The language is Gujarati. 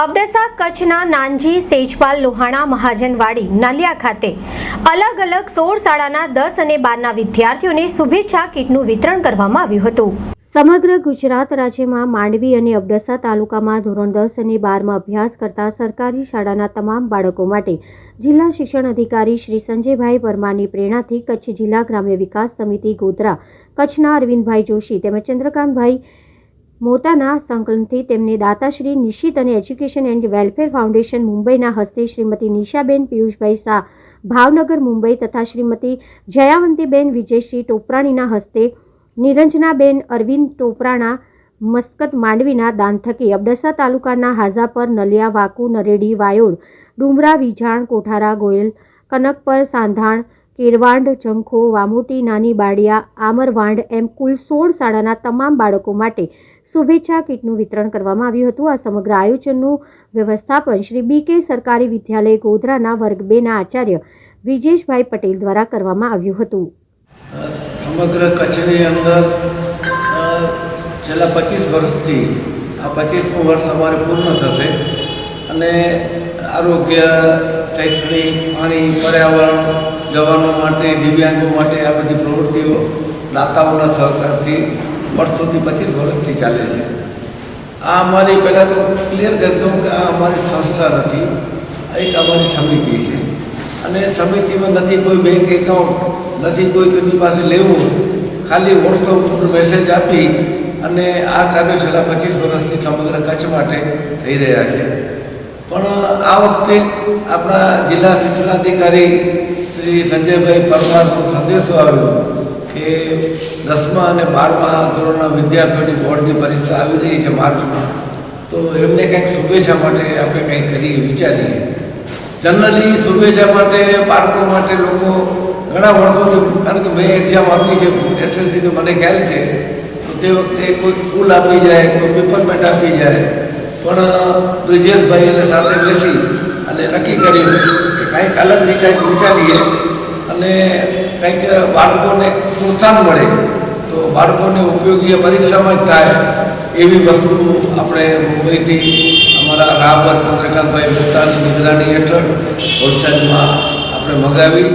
અબડાસા કચ્છના નાનજી સેજપાલ લોહાણા મહાજનવાડી નલિયા ખાતે અલગ અલગ સોળ શાળાના દસ અને બારના વિદ્યાર્થીઓને શુભેચ્છા કીટનું વિતરણ કરવામાં આવ્યું હતું. સમગ્ર ગુજરાત રાજ્યમાં માંડવી અને અબડાસા તાલુકામાં ધોરણ દસ અને બારમાં અભ્યાસ કરતા સરકારી શાળાના તમામ બાળકો માટે જિલ્લા શિક્ષણ અધિકારી શ્રી સંજયભાઈ પરમારની પ્રેરણાથી કચ્છ જિલ્લા ગ્રામ્ય વિકાસ સમિતિ ગોધરા, કચ્છના અરવિંદભાઈ જોશી તેમજ ચંદ્રકાંતભાઈ મોતાના સંકલનથી તેમને દાતાશ્રી નિશિત અને એજ્યુકેશન એન્ડ વેલફેર ફાઉન્ડેશન મુંબઈના હસ્તે શ્રીમતી નિશાબેન પિયુષભાઈ શાહ, ભાવનગર મુંબઈ તથા શ્રીમતી જયાવંતીબેન વિજયશ્રી ટોપરાણીના હસ્તે નિરંજનાબેન અરવિંદ ટોપરાણા, મસ્કત માંડવીના દાન થકી અબડાસા તાલુકાના હાજાપર નલિયા, વાકુ, નરેડી, વાયોર, ડુમરા, વિજાણ, કોઠારા, ગોયલ, કનકપર, સાંધાણ, કેરવાંડ જંખો વામોટી, નાની બાડિયા, આમરવાંડ એમ કુલ સોળ શાળાના તમામ બાળકો માટે શુભેચ્છા કીટનું વિતરણ કરવામાં આવ્યું હતું. આ સમગ્ર આયોજનનું વ્યવસ્થાપન શ્રી બી કે સરકારી વિદ્યાલય ગોધરાના વર્ગ બેના આચાર્ય વિજેશભાઈ પટેલ દ્વારા કરવામાં આવ્યું હતું. સમગ્ર કચ્છની અંદર છેલ્લા પચીસ વર્ષથી, આ પચીસમું વર્ષ અમારે પૂર્ણ થશે અને આરોગ્ય, શૈક્ષણિક, પાણી, પર્યાવરણ, જવાનો માટે, દિવ્યાંગો માટે આ બધી પ્રવૃત્તિઓ દાતાઓના સહકારથી વર્ષોથી પચીસ વર્ષથી ચાલે છે. આ અમારી પહેલાં તો ક્લિયર કરી દઉં કે આ અમારી સંસ્થા નથી. એક અમારી સમિતિ છે. અને સમિતિમાં નથી કોઈ બેંક એકાઉન્ટ નથી કોઈ કોઈની પાસે લેવું ખાલી વોટ્સઅપ ઉપર મેસેજ આપી અને આ કાર્યો છેલ્લા પચીસ વર્ષથી સમગ્ર કચ્છ માટે થઈ રહ્યા છે. પણ આ વખતે આપણા જિલ્લા શિક્ષણાધિકારી શ્રી સંજયભાઈ પરમારનો સંદેશો આવ્યો. કે દસમા અને બારમા ધોરણના વિદ્યાર્થીઓની બોર્ડની પરીક્ષા આવી રહી છે માર્ચમાં. તો એમને કંઈક શુભેચ્છા માટે આપણે કંઈક કરીએ વિચારીએ. જનરલી શુભેચ્છા માટે, બાળકો માટે લોકો ઘણા વર્ષોથી, કારણ કે મેં એક્ઝામ આપી છે એસએલસીનું મને ખ્યાલ છે, તો તે વખતે કોઈ ફૂલ આપી જાય, કોઈ પેપરમેન્ટ આપી જાય. પણ, બ્રિજેશભાઈ એને સાથે બેસી અને નક્કી કર્યું કે કંઈક અલગથી કંઈક વિચારીએ. અને કંઈક બાળકોને પ્રોત્સાહન મળે, તો બાળકોને ઉપયોગી પરીક્ષામાં થાય એવી વસ્તુ આપણે મુંબઈથી અમારા રાવત ચંદ્રકાંતભાઈ પોતાની નિગરાની હેઠળ વલસાડમાં આપણે મગાવી.